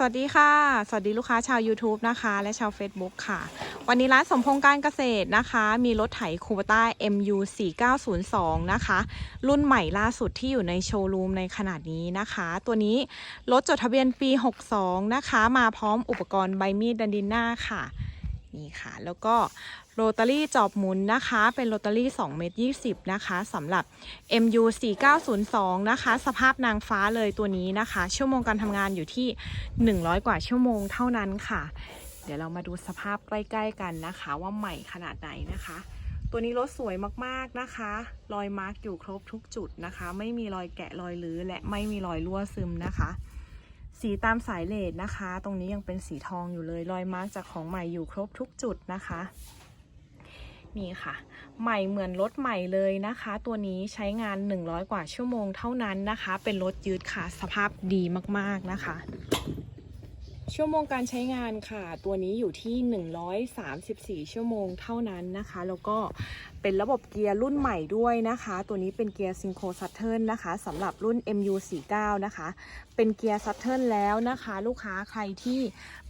สวัสดีค่ะ สวัสดีลูกค้าชาว YouTube นะคะ และชาว Facebook ค่ะ วันนี้ร้านสมพงษ์การเกษตรนะคะ มีรถไถคูปต้า MU 4902 นะคะ รุ่นใหม่ล่าสุดที่อยู่ในโชว์รูมในขนาดนี้นะคะ ตัวนี้รถจดทะเบียนปี 62 นะคะ มาพร้อมอุปกรณ์ใบมีดดันดินหน้าค่ะ นี่ค่ะ แล้วก็โรตารี่จอบหมุนนะคะ เป็นโรตารี่2เมตร20 นะคะสำหรับ MU 4902 นะคะ สภาพนางฟ้าเลยตัวนี้นะคะ ชั่วโมงการทำงานอยู่ที่ 100 กว่าชั่วโมงเท่านั้นค่ะ เดี๋ยวเรามาดูสภาพใกล้ ๆ กันนะคะ ว่าใหม่ขนาดไหนนะคะ ตัวนี้รถสวยมากๆนะคะ รอยมาร์กอยู่ครบทุกจุดนะคะ ไม่มีรอยแกะรอยลื้อและไม่มีรอยรั่วซึมนะคะ สีตามสายเลดนะคะ ตรงนี้ยังเป็นสีทองอยู่เลย รอยมาร์กจากของใหม่อยู่ครบทุกจุดนะคะ นี่ค่ะ ใหม่เหมือนรถใหม่เลยนะคะ ตัวนี้ใช้งาน 100 กว่าชั่วโมงเท่านั้นนะคะ เป็นรถยืดค่ะ สภาพดีมากๆนะคะ ชั่วโมงการใช้งานค่ะ ตัวนี้อยู่ที่ 134 ชั่วโมงเท่านั้นนะคะ แล้วก็เป็นระบบเกียร์รุ่นใหม่ด้วยนะคะ ตัวนี้เป็นเกียร์ซิงโครซัตเทิลนะคะสำหรับรุ่น MU49 นะคะ เป็นเกียร์ซัตเทิลแล้วนะคะ ลูกค้าใครที่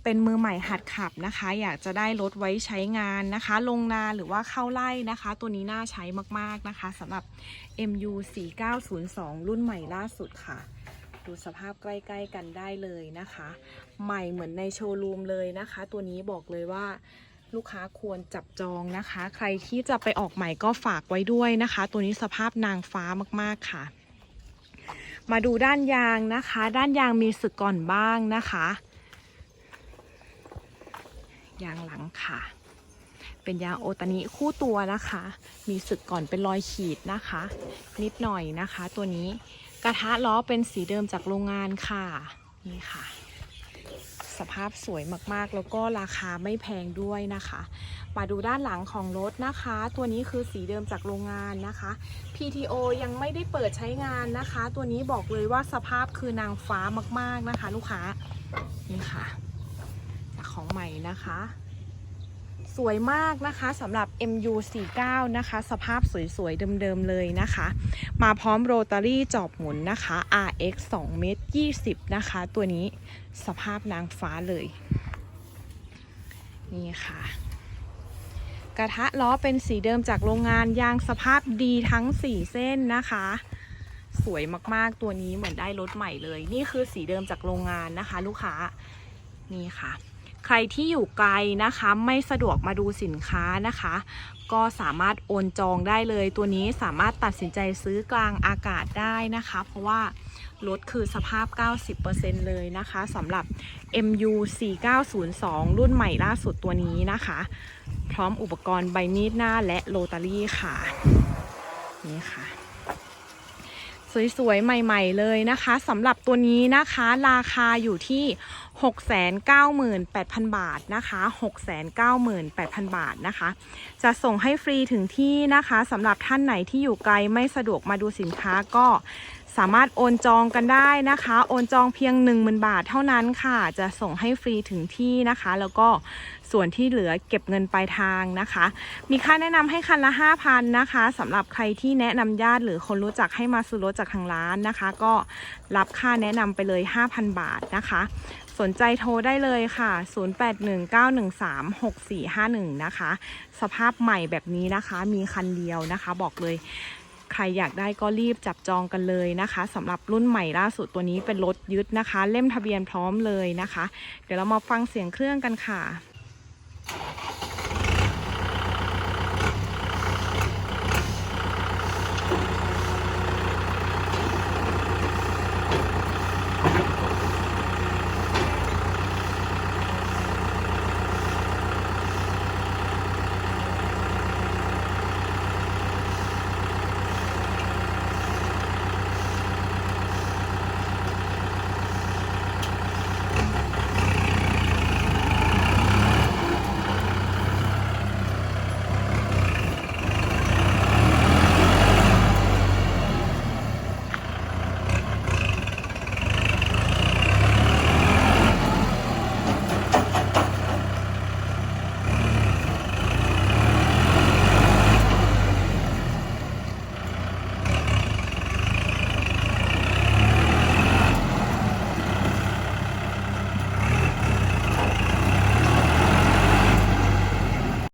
เป็นมือใหม่หัดขับนะคะ อยากจะได้รถไว้ใช้งานนะคะ ลงนาหรือว่าเข้าไล่นะคะ ตัวนี้น่าใช้มากๆนะคะสำหรับ MU4902 รุ่นใหม่ล่าสุดค่ะ ดูสภาพใกล้ๆกันได้เลยนะคะ ใหม่เหมือนในโชว์รูมเลยนะคะ ตัวนี้บอกเลยว่าลูกค้าควรจับจองนะคะ ใครที่จะไปออกใหม่ก็ฝากไว้ด้วยนะคะ ตัวนี้สภาพนางฟ้ามากๆค่ะ มาดูด้านยางนะคะ ด้านยางมีสึกก่อนบ้างนะคะ ยางหลังค่ะ เป็นยางโอตานิคู่ตัวนะคะ มีสึกก่อนเป็นรอยขีดนะคะ นิดหน่อยนะคะ ตัวนี้ กระทะล้อเป็นสีเดิมจากโรงงานค่ะ นี่ค่ะ สภาพสวยมากๆ แล้วก็ราคาไม่แพงด้วยนะคะ มาดูด้านหลังของรถนะคะ ตัวนี้คือสีเดิมจากโรงงานนะคะ PTO ยังไม่ได้เปิดใช้งานนะคะ ตัวนี้บอกเลยว่าสภาพคือนางฟ้ามากๆนะคะ ลูกค้า นี่ค่ะ ของใหม่นะคะ สวยมากนะคะสำหรับ MU49 นะคะ สภาพสวยๆ เดิมๆ เลยนะคะ มาพร้อมโรตารี่จอบหมุนนะคะ RX 2เมตร20 นะคะ ตัวนี้สภาพนางฟ้าเลย นี่ค่ะ กระทะล้อเป็นสีเดิมจากโรงงานยางสภาพดีทั้ง 4 เส้นนะคะสวยมากๆ ตัวนี้เหมือนได้รถใหม่เลย นี่คือสีเดิมจากโรงงานนะคะ ลูกค้า นี่ค่ะ ใครที่อยู่ไกลนะคะไม่สะดวกมาดูสินค้านะคะ ก็สามารถโอนจองได้เลย ตัวนี้สามารถตัดสินใจซื้อกลางอากาศได้นะคะ เพราะว่ารถคือสภาพ 90%เลยนะคะสำหรับ MU 4902 รุ่นใหม่ล่าสุดตัวนี้นะคะ พร้อมอุปกรณ์ใบมีดหน้าและโรตารี่ค่ะ นี่ค่ะ สวยๆ ใหม่ ๆ เลยนะคะสำหรับตัวนี้นะคะราคาอยู่ที่ 698,000 บาทนะคะ698,000 บาทนะคะ จะส่งให้ฟรีถึงที่นะคะสำหรับท่านไหนที่อยู่ไกลไม่สะดวกมาดูสินค้าก็ สามารถโอนจองกันได้นะคะ โอนจองเพียง 10,000 บาทเท่านั้นค่ะ จะส่งให้ฟรีถึงที่นะคะ แล้วก็ส่วนที่เหลือเก็บเงินปลายทางนะคะ มีค่าแนะนำให้คันละ 5,000นะคะสำหรับใครที่แนะนำญาติหรือคนรู้จักให้มาซื้อรถจากทางร้านนะคะ ก็รับค่าแนะนำไปเลย 5,000 บาทนะคะ สนใจโทรได้เลยค่ะ 0819136451 นะคะ สภาพใหม่แบบนี้นะคะ มีคันเดียวนะคะ บอกเลย รอยากได้ก็รีบจับจองกันเลยนะคะสำหรับรุ่นใหม่ล่าสุดตัวนี้เป็นรถยึดนะคะ เล่มทะเบียนพร้อมเลยนะคะ เดี๋ยวเรามาฟังเสียงเครื่องกันค่ะ